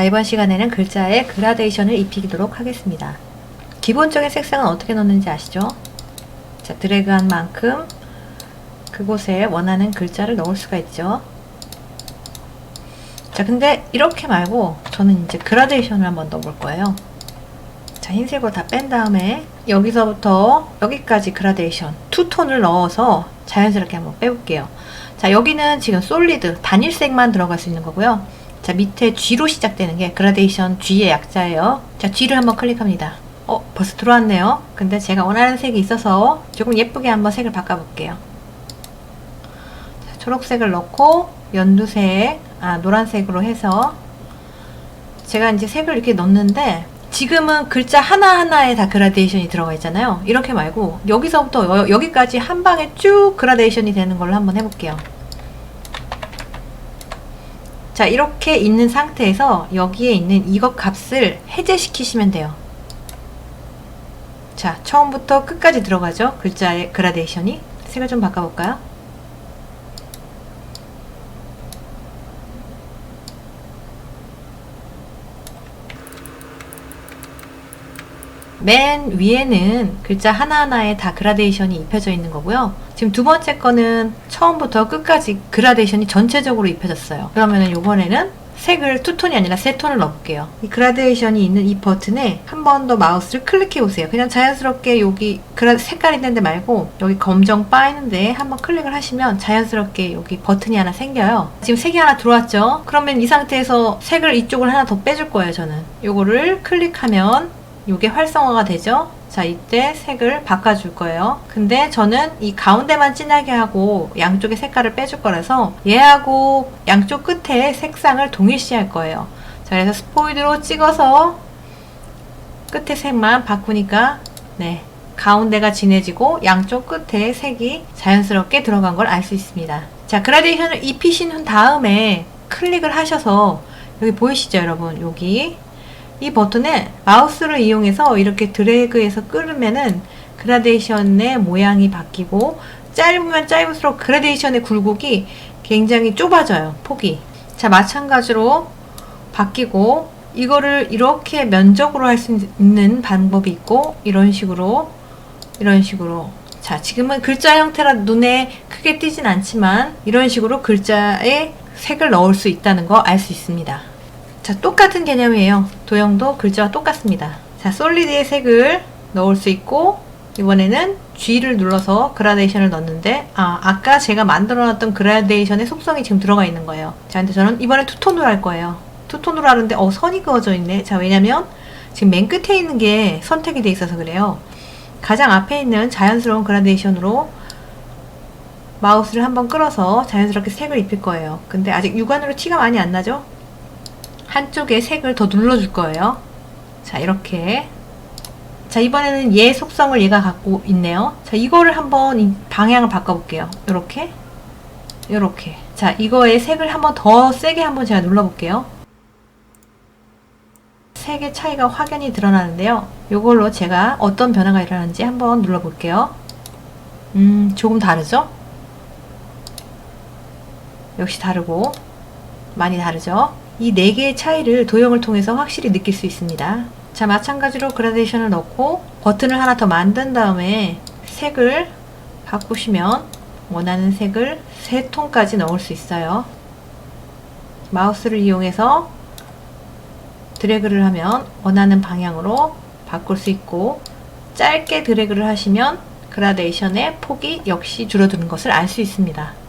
자, 이번 시간에는 글자에 그라데이션을 입히도록 하겠습니다. 기본적인 색상은 어떻게 넣는지 아시죠? 자, 드래그한 만큼 그곳에 원하는 글자를 넣을 수가 있죠. 자, 근데 이렇게 말고 저는 이제 그라데이션을 한번 넣어볼 거예요. 자, 흰색으로 다 뺀 다음에 여기서부터 여기까지 그라데이션 투톤을 넣어서 자연스럽게 한번 빼볼게요. 자, 여기는 지금 솔리드 단일색만 들어갈 수 있는 거고요. 자, 밑에 G로 시작되는 게 그라데이션 G의 약자예요. 자, G를 한번 클릭합니다. 어, 벌써 들어왔네요. 근데 제가 원하는 색이 있어서 조금 예쁘게 한번 색을 바꿔볼게요. 자, 초록색을 넣고 연두색, 아, 노란색으로 해서 제가 이제 색을 이렇게 넣는데 지금은 글자 하나하나에 다 그라데이션이 들어가 있잖아요. 이렇게 말고 여기서부터 여, 기까지한 방에 쭉 그라데이션이 되는 걸로 한번 해볼게요. 자, 이렇게 있는 상태에서 여기에 있는 이것 값을 해제시키시면 돼요. 자, 처음부터 끝까지 들어가죠. 글자의 그라데이션이. 색을 좀 바꿔볼까요? 맨 위에는 글자 하나하나에 다 그라데이션이 입혀져 있는 거고요. 지금 두 번째 거는 처음부터 끝까지 그라데이션이 전체적으로 입혀졌어요. 그러면은 요번에는 색을 투톤이 아니라 세 톤을 넣어볼게요. 이 그라데이션이 있는 이 버튼에 한 번 더 마우스를 클릭해 보세요. 그냥 자연스럽게 여기 그라 색깔 있는 데 말고 여기 검정 바 있는데 한번 클릭을 하시면 자연스럽게 여기 버튼이 하나 생겨요. 지금 색이 하나 들어왔죠? 그러면 이 상태에서 색을 이쪽을 하나 더 빼줄 거예요, 저는. 요거를 클릭하면 이게 활성화가 되죠? 자, 이때 색을 바꿔줄 거예요. 근데 저는 이 가운데만 진하게 하고 양쪽의 색깔을 빼줄 거라서 얘하고 양쪽 끝에 색상을 동일시 할 거예요. 자, 그래서 스포이드로 찍어서 끝에 색만 바꾸니까 네, 가운데가 진해지고 양쪽 끝에 색이 자연스럽게 들어간 걸 알 수 있습니다. 자, 그라데이션을 입히신 후 다음에 클릭을 하셔서 여기 보이시죠, 여러분? 여기 이 버튼에 마우스를 이용해서 이렇게 드래그해서 끌으면은 그라데이션의 모양이 바뀌고 짧으면 짧을수록 그라데이션의 굴곡이 굉장히 좁아져요. 폭이. 자, 마찬가지로 바뀌고 이거를 이렇게 면적으로 할 수 있는 방법이 있고 이런 식으로 이런 식으로 자, 지금은 글자 형태라 눈에 크게 띄진 않지만 이런 식으로 글자에 색을 넣을 수 있다는 거 알 수 있습니다. 자, 똑같은 개념이에요. 도형도 글자와 똑같습니다. 자, 솔리드의 색을 넣을 수 있고, 이번에는 G를 눌러서 그라데이션을 넣는데, 아, 아까 제가 만들어 놨던 그라데이션의 속성이 지금 들어가 있는 거예요. 자, 근데 저는 이번에 투톤으로 할 거예요. 투톤으로 하는데, 어, 선이 그어져 있네. 자, 왜냐면, 지금 맨 끝에 있는 게 선택이 돼 있어서 그래요. 가장 앞에 있는 자연스러운 그라데이션으로 마우스를 한번 끌어서 자연스럽게 색을 입힐 거예요. 근데 아직 육안으로 티가 많이 안 나죠? 한쪽에 색을 더 눌러줄 거예요. 자, 이렇게. 자, 이번에는 얘 속성을 얘가 갖고 있네요. 자, 이거를 한번 이 방향을 바꿔볼게요. 이렇게. 이렇게. 자, 이거의 색을 한번 더 세게 한번 제가 눌러볼게요. 색의 차이가 확연히 드러나는데요. 이걸로 제가 어떤 변화가 일어나는지 한번 눌러볼게요. 음, 조금 다르죠? 역시 다르고, 많이 다르죠? 이 네 개의 차이를 도형을 통해서 확실히 느낄 수 있습니다. 자, 마찬가지로 그라데이션을 넣고 버튼을 하나 더 만든 다음에 색을 바꾸시면 원하는 색을 세 톤까지 넣을 수 있어요. 마우스를 이용해서 드래그를 하면 원하는 방향으로 바꿀 수 있고 짧게 드래그를 하시면 그라데이션의 폭이 역시 줄어드는 것을 알 수 있습니다.